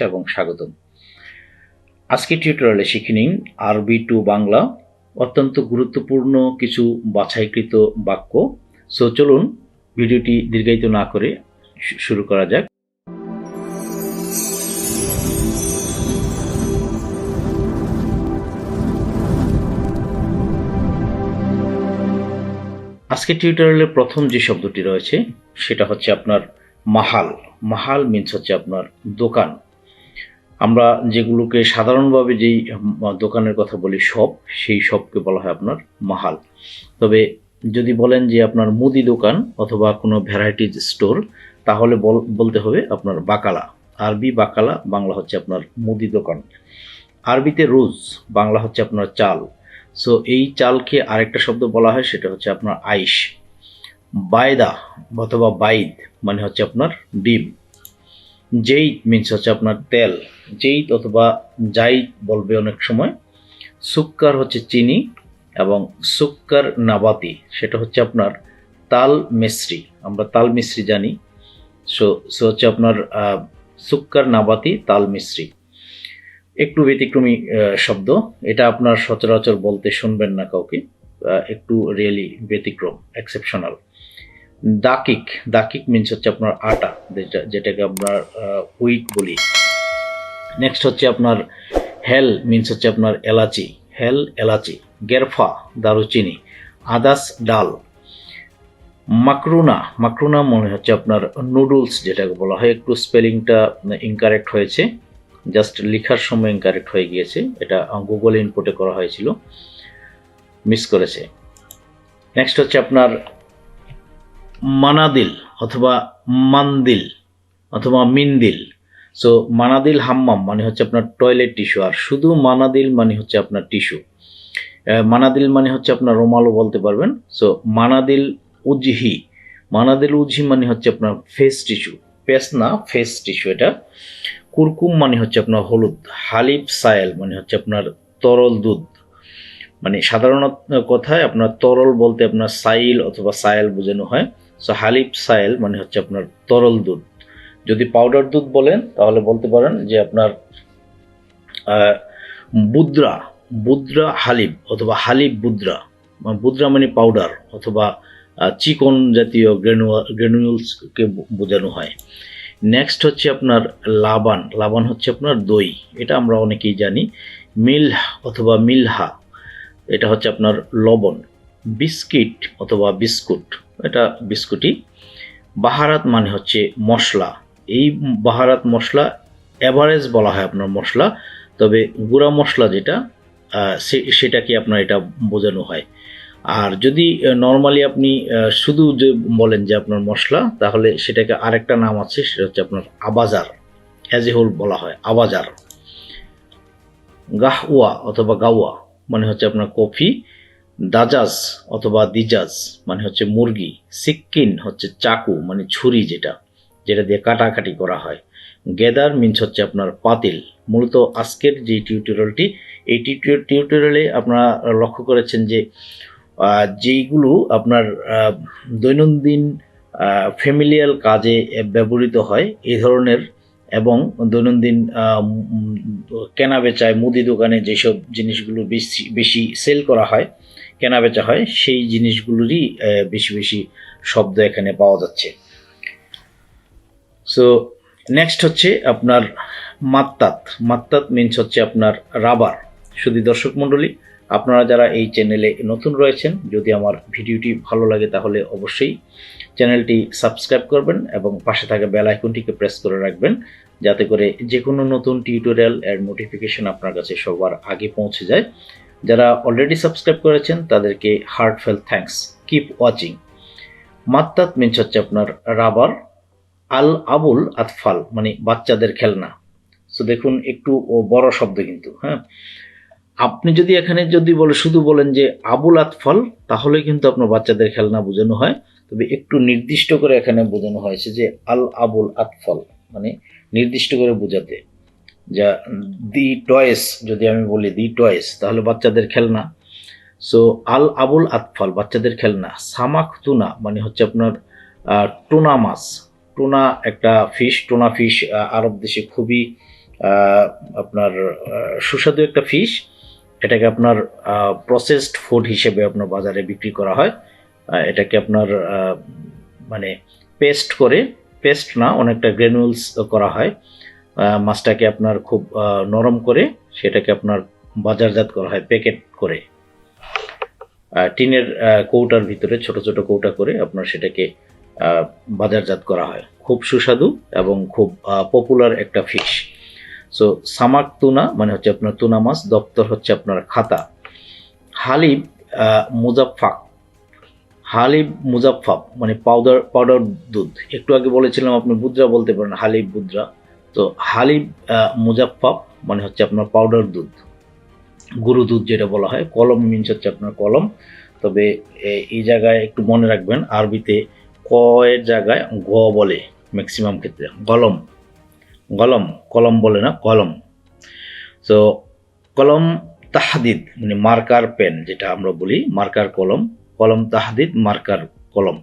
এবং স্বাগতম। আজকে টিউটোরিয়ালে শিখে নিন আরবি টু বাংলা, অত্যন্ত গুরুত্বপূর্ণ কিছু বাছাইকৃত বাক্য। সো চলুন ভিডিওটি দীর্ঘায়িত না করে শুরু করা যাক। আজকে টিউটোরিয়ালের প্রথম যে শব্দটি রয়েছে, সেটা হচ্ছে আপনার মাহাল। মাহাল মিন্স হচ্ছে আপনার দোকান। আমরা যেগুলোকে সাধারণভাবে যেই দোকানের কথা বলি শপ সেই শপকে বলা হয় আপনার মাহাল। তবে যদি বলেন যে আপনার মুদি দোকান অথবা কোনো ভ্যারাইটিজ স্টোর, তাহলে বল- বলতে হবে আপনার বাকালা। আরবি বাকালা, বাংলা হচ্ছে আপনার মুদি দোকান। আরবিতে রোজ, বাংলা হচ্ছে আপনার চাল। সো এই চালকে আরেকটা শব্দ বলা হয়, সেটা হচ্ছে আপনার আইস বায়দা অথবা বাইদ মানে হচ্ছে আপনার ডিম। জেইত মিন্স হচ্ছে আপনার তেল জেইত অথবা জাইত বলবে অনেক সময়, সুক্কার হচ্ছে চিনি এবং সুক্কার নাবাতি, সেটা হচ্ছে আপনার তাল মিশ্রি, আমরা তাল মিশ্রি জানি। সো সো হচ্ছে আপনার সুক্কার নাবাতি, তাল মিশ্রি। একটু ব্যতিক্রমী শব্দ, এটা আপনার সচরাচর বলতে শুনবেন না কাউকে একটু রিয়েলি ব্যতিক্রম এক্সেপশনাল দাকিক দাকিক মিন্স হচ্ছে আপনার আটা, যেটা, যেটাকে আপনার হুইট বলি। নেক্সট হচ্ছে আপনার হেল মিন্স হচ্ছে আপনার এলাচি হেল এলাচি, গেরফা, দারুচিনি, আদাস, ডাল। মাকরুনা মাকরুনা মনে হচ্ছে আপনার নুডলস যেটাকে বলা হয়, একটু স্পেলিংটা ইনকারেক্ট হয়েছে জাস্ট লেখার সময় ইনকারেক্ট হয়ে গিয়েছে, এটা গুগল ইনপুটে করা হয়েছিল মিস করেছে। নেক্সট হচ্ছে আপনার মানাদিল অথবা মান্দিল অথবা মিন্দিল। সো মানাদিল হাম্মাম মানে হচ্ছে আপনার টয়লেট টিস্যু আর শুধু মানাদিল মানে হচ্ছে আপনার টিস্যু মানাদিল মানে হচ্ছে আপনার রোমালও বলতে পারবেন। সো মানাদিল উজহি মানাদিল উজহি মানে হচ্ছে আপনার ফেস টিস্যু পেস না ফেস টিস্যু এটা। কুরকুম মানে হচ্ছে আপনার হলুদ। হালিফ সায়েল মানে হচ্ছে আপনার তরল দুধ। মানে সাধারণ কথায় আপনার তরল বলতে আপনার সাইল অথবা সায়েল বোঝানো হয়। সো হালিব সায়েল মানে হচ্ছে আপনার তরল দুধ। যদি পাউডার দুধ বলেন, তাহলে বলতে পারেন যে আপনার বুদ্রা বুদ্রা হালিব অথবা হালিব বুদ্রা। বুদ্রা মানে পাউডার অথবা চিকন জাতীয় গ্রেনুয়া গ্রেনুলসকে বোঝানো হয়। নেক্সট হচ্ছে আপনার লাবান। লাবান হচ্ছে আপনার দই। এটা আমরা অনেকেই জানি। মিল অথবা মিলহা, এটা হচ্ছে আপনার লবণ। বিস্কিট অথবা বিস্কুট। এটা বিস্কুটি বাহারাত মানে হচ্ছে মশলা। এই বাহারাত মশলা অ্যাভারেজ বলা হয় আপনার মশলা, তবে গুঁড়া মশলা যেটা সেটাকে আপনার এটা বোঝানো হয়। আর যদি নর্মালি আপনি শুধু যে বলেন যে আপনার মশলা, তাহলে সেটাকে আরেকটা নাম আছে, সেটা হচ্ছে আপনার আবাজার। অ্যাজ এ হোল বলা হয়, আবাজার। গাহওয়া অথবা গাওয়া মানে হচ্ছে আপনার কফি দাজাজ অথবা দিজাজ মানে হচ্ছে মুরগি, সিক্কিন হচ্ছে চাকু মানে ছুরি যেটা যেটা দিয়ে কাটাকাটি করা হয়। গেদার মিন্স হচ্ছে আপনার পাতিল। মূলত আজকের যে টিউটোরিয়ালটি এই টিউটো- টিউটোরিয়ালে আপনারা লক্ষ্য করেছেন যে যেইগুলো আপনার দৈনন্দিন ফ্যামিলিয়াল কাজে ব্যবহৃত হয়, এই ধরনের এবং দৈনন্দিন কেনা বেচায় মুদি দোকানে যেসব জিনিসগুলো বেশি বেশি সেল করা হয় কেনা বেচা হয়, সেই জিনিসগুলোরই বেশি বেশি শব্দ এখানে পাওয়া যাচ্ছে। সো নেক্সট হচ্ছে আপনার মাত্তাত। মাত্তাত মিন্স হচ্ছে আপনার রাবার। শুধু দর্শক মণ্ডলী, আপনারা যারা এই চ্যানেলে নতুন রয়েছেন, যদি আমার ভিডিওটি ভালো লাগে তাহলে অবশ্যই চ্যানেলটি সাবস্ক্রাইব করবেন এবং পাশে থাকা বেল আইকনটিকে প্রেস করে রাখবেন, যাতে করে যে কোনো নতুন টিউটোরিয়াল এর নোটিফিকেশন আপনার কাছে সবার আগে পৌঁছে যায়। যারা অলরেডি সাবস্ক্রাইব করেছেন, তাদেরকে হার্টফেল থ্যাঙ্কস কিপ ওয়াচিং মাত্তাত মিন্স হচ্ছে আপনার রাবার, আল আবুল আতফাল মানে বাচ্চাদের খেলনা। সো দেখুন, একটু বড় শব্দ কিন্তু হ্যাঁ? আপনি যদি এখানে যদি বলে, শুধু বলেন যে আবুল আতফাল, তাহলে কিন্তু আপনার বাচ্চাদের খেলনা বোঝানো হয়। তবে একটু নির্দিষ্ট করে এখানে বোঝানো হয়েছে যে আল আবুল আতফাল মানে নির্দিষ্ট করে বোঝাতে। যা, দি টয়েস, যদি আমি বলি দি টয়েস, তাহলে বাচ্চাদের খেলনা। সো, আল আবুল আতফাল, বাচ্চাদের খেলনা। সামাক তুনা মানে হচ্ছে আপনার টুনা মাছ। টুনা একটা ফিশ টুনা ফিশ আরব দেশে খুবই আপনার সুস্বাদু একটা ফিশ এটাকে আপনার প্রসেসড ফুড হিসেবে আপনার বাজারে বিক্রি করা হয়। এটাকে আপনার মানে পেস্ট করে পেস্ট না, অনেকটা গ্রেনুলস করা হয়। মাছটাকে আপনার খুব নরম করে সেটাকে আপনার বাজারজাত করা হয় প্যাকেট করে। টিনের কৌটার ভিতরে ছোট ছোট কৌটা করে আপনার সেটাকে বাজারজাত করা হয়। খুব সুস্বাদু এবং খুব পপুলার একটা ফিশ সো সামাক তুনা মানে হচ্ছে আপনার তুনা মাছ দপ্তর হচ্ছে আপনার খাতা। হালিব আহ, মুজাফফাক হালিব মুজাফফাক মানে পাউডার পাউডার দুধ। একটু আগে বলেছিলাম আপনি বুদ্রা বলতে পারেন হালিব বুদ্রা। তো হালিব আহ, মুজাফফাক মানে হচ্ছে আপনার পাউডার দুধ গরু দুধ যেটা বলা হয় কলম মিনস হচ্ছে আপনার কলম। তবে এই জায়গায় একটু মনে রাখবেন আরবিতে ক এর জায়গায় গ বলে ম্যাক্সিমাম ক্ষেত্রে গলম গলম কলম বলে না কলম। তো কলম তাহাদিদ মানে মার্কার পেন যেটা আমরা বলি মার্কার কলম কলম তাহাদিদ মার্কার কলম।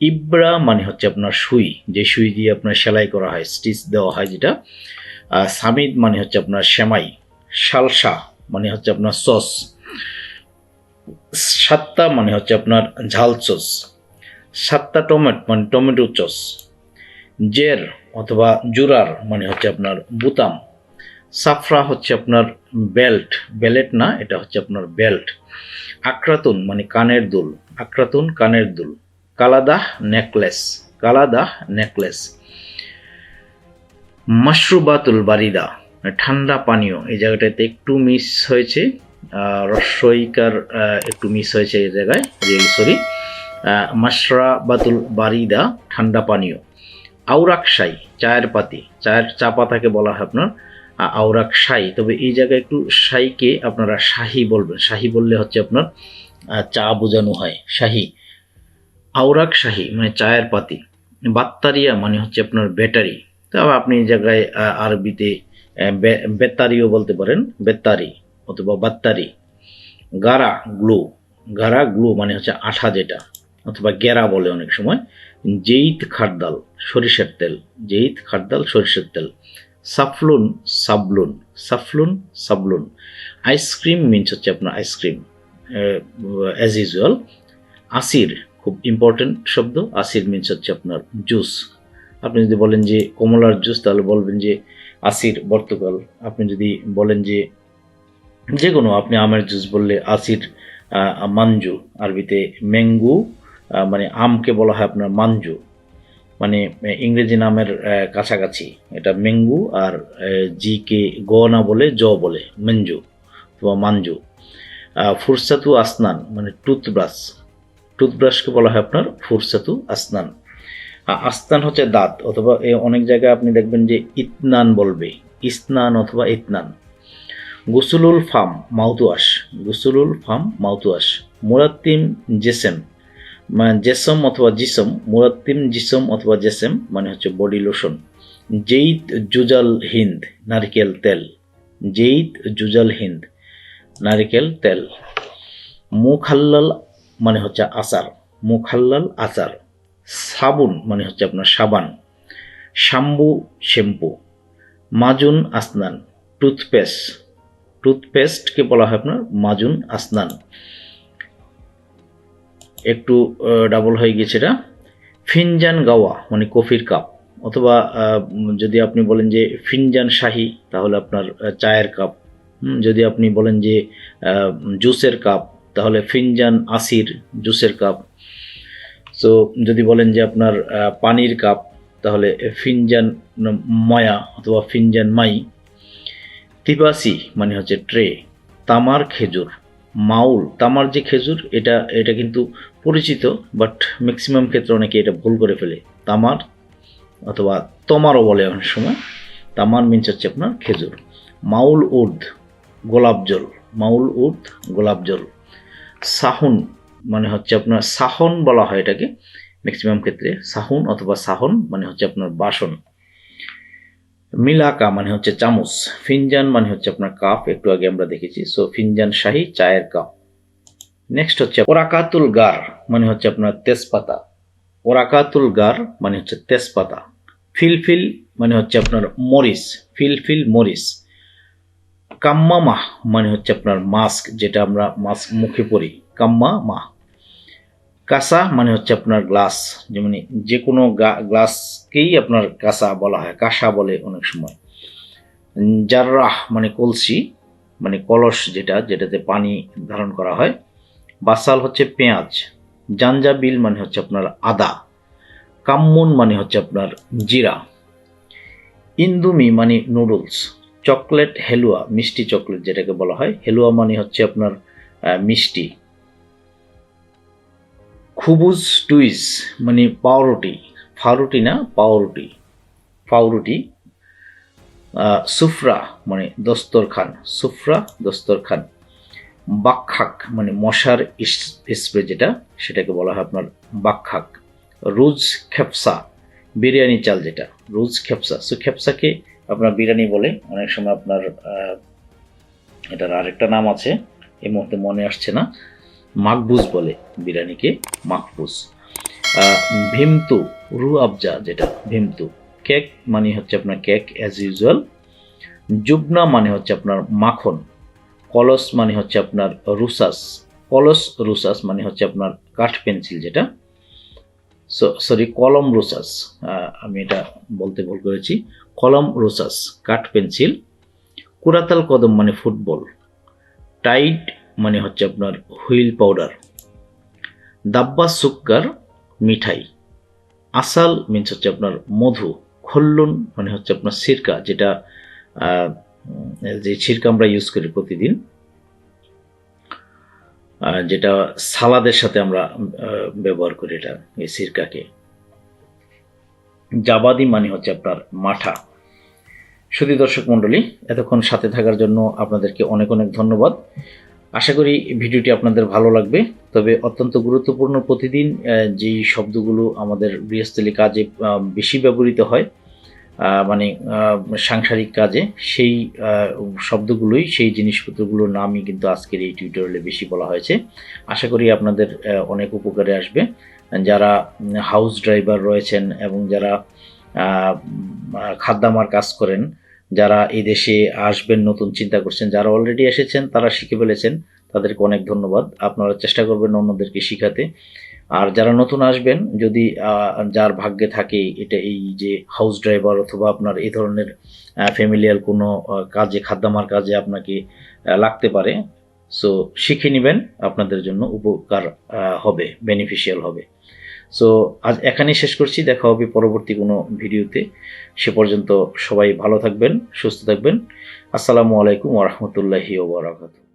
ইব্রা মানে হচ্ছে আপনার সুই, যে সুই দিয়ে আপনার সেলাই করা হয়, স্টিচ দেওয়া হয় যেটা। সামিদ মানে হচ্ছে আপনার সেমাই, শালসা মানে হচ্ছে আপনার সস। সাত্তা মানে হচ্ছে আপনার ঝাল সস। সাত্তা টমেট মানে টমেটো চস জের অথবা জুরার মানে হচ্ছে আপনার বুতাম। সাফরা হচ্ছে আপনার বেল্ট, বেলেট না, এটা হচ্ছে আপনার বেল্ট। আক্রাতুন মানে কানের দুল, আক্রাতুন কানের দুল। কালাদাহ নেকলেস কালাদাহ নেকলেস। মাশরুবাতুল বারিদা ঠান্ডা পানীয় এই জায়গাটাতে একটু মিস হয়েছে আহ, রস্বইকার একটু মিস হয়েছে এই জায়গায় সরি। মাশরাবাতুল বারিদা ঠান্ডা পানীয়। আউরাক শাই চায়ের পাতি চায়ের চা পাতাকে বলা হয় আপনার আ- আউরাক শাই তবে এই জায়গায় একটু শাইকে আপনারা শাহি বলবেন। শাহি বললে হচ্ছে আপনার চা বোঝানো হয় শাহি। আউরাক শাহি মানে চায়ের পাতি। বাত্তারিয়া মানে হচ্ছে আপনার ব্যাটারি। তবে আপনি জায়গায় আরবিতে বেতারিও বলতে পারেন বেতারি অথবা বাত্তারি। গারা গ্লু। গারা গ্লু মানে হচ্ছে আঠা যেটা, অথবা গেরা বলে অনেক সময়। জেইত খারদাল, সরিষার তেল। জেইত খারদাল, সরিষার তেল। সাফলুন, সাবলুন। সাফলুন, সাবলুন। আইসক্রিম মিনস হচ্ছে আপনার আইসক্রিম অ্যাজ ইউজুয়াল। আসির। খুব ইম্পর্টেন্ট শব্দ। আসির মিনস হচ্ছে আপনার জুস আপনি যদি বলেন যে কমলার জুস তাহলে বলবেন যে আসির বর্তকাল। আপনি যদি বলেন যে যে কোনো আপনি আমের জুস বললে আসির মাঞ্জু। আরবিতে ম্যাঙ্গু মানে আমকে বলা হয় আপনার মাঞ্জু। মানে ইংরেজি নামের কাছাকাছি। এটা ম্যাঙ্গু আর জি কে গ না বলে জ বলে মেঞ্জু বা মাঞ্জু। ফুরসাতু আসনান মানে টুথব্রাশ টুথব্রাশকে বলা হয় আপনার ফুরসাতু আসনান। আস্তান হচ্ছে দাঁত, অথবা অনেক জায়গায় আপনি দেখবেন যে ইতনান বলবে, ইসনান অথবা ইতনান। গুসুলুল ফাম, মাউথওয়াশ, গুসুলুল ফাম, মাউথওয়াশ। মুরাত্তিম জেসেম মানে জেসম অথবা জিসম, মুরাত্তিম জিসম অথবা জেসেম মানে হচ্ছে বডি লোশন। জেইত জুজাল হিন্দ, নারিকেল তেল। জেইত জুজাল হিন্দ, নারিকেল তেল। মুখাল্লাল মানে হচ্ছে আচার, মুখাল্লাল আচার। সাবুন মানে হচ্ছে আপনার সাবান। Shampoo shampoo. মাজুন আসনান, টুথপেস্ট। টুথপেস্টকে বলা হয় আপনার মাজুন আসনান। একটু ডাবল হয়ে গেছে এটা। ফিনজান গাওয়া মানে কফির কাপ। অথবা যদি আপনি বলেন যে ফিনজান শাহি, তাহলে আপনার চায়ের কাপ। যদি আপনি বলেন যে জুসের কাপ তাহলে ফিনজান আসির জুসের কাপ। সো যদি বলেন যে আপনার পানির কাপ, তাহলে ফিনজান ময়া অথবা ফিনজান মাই। তিবাসি মানে হচ্ছে ট্রে। তামার খেজুর, মাউল। তামার যে খেজুর, এটা এটা কিন্তু পরিচিত বাট ম্যাক্সিমাম ক্ষেত্রে অনেকে এটা ভুল করে ফেলে। তামার অথবা তমারও বলে অনেক সময়। তামার মিনস হচ্ছে আপনার খেজুর। মাউল উর্দ গোলাপ জল। মাউল উর্দ গোলাপ জল। সাহুন মানে হচ্ছে আপনার সাহন বলা হয় এটাকে ম্যাক্সিমাম ক্ষেত্রে সাহুন অথবা সাহন মানে হচ্ছে আপনার বাসন। মিলাকা মানে হচ্ছে চামচ, ফিনজান মানে হচ্ছে আপনার কাপ, একটু আগে আমরা দেখেছি সো ফিনজান শাহী, চায়ের কাপ। নেক্সট হচ্ছে ওরাকাতুল গার মানে হচ্ছে আপনার তেজপাতা। ওরাকাতুল গার মানে হচ্ছে তেজপাতা। ফিলফিল মানে হচ্ছে আপনার মরিস ফিলফিল মরিস কাম্মা মাহ মানে হচ্ছে আপনার মাস্ক যেটা আমরা মাস্ক মুখে পরি। কাম্মা মাহ কাসা মানে হচ্ছে আপনার গ্লাস যেমন যে কোনো গ্লাসকেই আপনার কাসা বলা হয়, কাসা বলে অনেক সময়। জাররাহ মানে কলসি মানে কলস যেটা, যেটাতে পানি ধারণ করা হয়। বাসাল হচ্ছে পেঁয়াজ। জাঞ্জাবিল মানে হচ্ছে আপনার আদা। কাম্মুন মানে হচ্ছে আপনার জিরা। ইন্দুমি মানে নুডলস চকলেট হেলুয়া, মিষ্টি চকলেট যেটাকে বলা হয়। হেলুয়া মানে হচ্ছে আপনার মিষ্টি। খুবুজ টুইস মানে পাউরুটি। ফাউরুটি না, পাউরুটি। পাউরুটি সুফরা মানে দস্তরখান। সুফরা, দস্তরখান। বাক্ষাক মানে মশার স্প্রে যেটা, সেটাকে বলা হয় আপনার বাক্ষাক রুজ খেপসা, বিরিয়ানি চাল যেটা, রুজ খেপসা। সো খেপসাকে আপনার বিরিয়ানি বলে, অনেক সময় আপনার এটার আরেকটা নাম আছে, এই মুহূর্তে মনে আসছে না মাকবুজ বলে বিরিয়ানিকে মাকবুজ ভীমতু, রু আবজা যেটা, ভীমতু। কেক মানে হচ্ছে আপনার কেক অ্যাজ ইউজুয়াল জুবনা মানে হচ্ছে আপনার মাখন। কলস মানে হচ্ছে আপনার রুসাস। কলস, রুসাস মানে হচ্ছে আপনার কাঠ পেন্সিল যেটা। সরি কলম রোসাস আমি এটা বলতে ভুল করেছি। কলম রোসাস কাঠ, পেন্সিল। কুরাতাল কদম মানে ফুটবল। টাইট মানে হচ্ছে আপনার হুইল পাউডার। দাব্বা, সুক্কার, মিঠাই। আসাল মিনস হচ্ছে আপনার মধু। খল্লুন মানে হচ্ছে আপনার সিরকা, যেটা যে সিরকা আমরা ইউজ করি প্রতিদিন। যেটা সালাদের সাথে আমরা ব্যবহার করি এটা, এই সিরকাকে। জাবাদি মানে হচ্ছে আপনার মাঠা। শুধু দর্শক মণ্ডলী, এতক্ষণ সাথে থাকার জন্য আপনাদেরকে অনেক অনেক ধন্যবাদ। আশা করি ভিডিওটি আপনাদের ভালো লাগবে। তবে অত্যন্ত গুরুত্বপূর্ণ প্রতিদিন যেই শব্দগুলো আমাদের গৃহস্থলী কাজে বেশি ব্যবহৃত হয় মানে সাংসারিক কাজে সেই শব্দগুলোই, সেই জিনিসপত্রগুলোর নামই কিন্তু আজকের এই টিউটোরিয়ালে বেশি বলা হয়েছে। আশা করি আপনাদের অনেক উপকারে আসবে। যারা হাউস ড্রাইভার রয়েছেন এবং যারা খাদ্যামার কাজ করেন, যারা এই দেশে আসবেন, নতুন চিন্তা করছেন, যারা অলরেডি এসেছেন, তারা শিখে ফেলেছেন, তাদেরকে অনেক ধন্যবাদ। আপনারা চেষ্টা করবেন অন্যদেরকে শিখাতে। আর যারা নতুন আসবেন, যদি যার ভাগ্যে থাকে এটা এই যে হাউস ড্রাইভার অথবা আপনার এই ধরনের ফ্যামিলিয়াল কোনো কাজে, খাদ্যামার কাজে আপনাকে লাগতে পারে সো শিখে নেবেন, আপনাদের জন্য উপকার হবে বেনিফিশিয়াল হবে। সো আজ এখানেই শেষ করছি, দেখা হবে পরবর্তী কোনো ভিডিওতে। সে পর্যন্ত সবাই ভালো থাকবেন, সুস্থ থাকবেন। আসসালামু আলাইকুম ওরহমতুল্লাহি ওবরাকাতু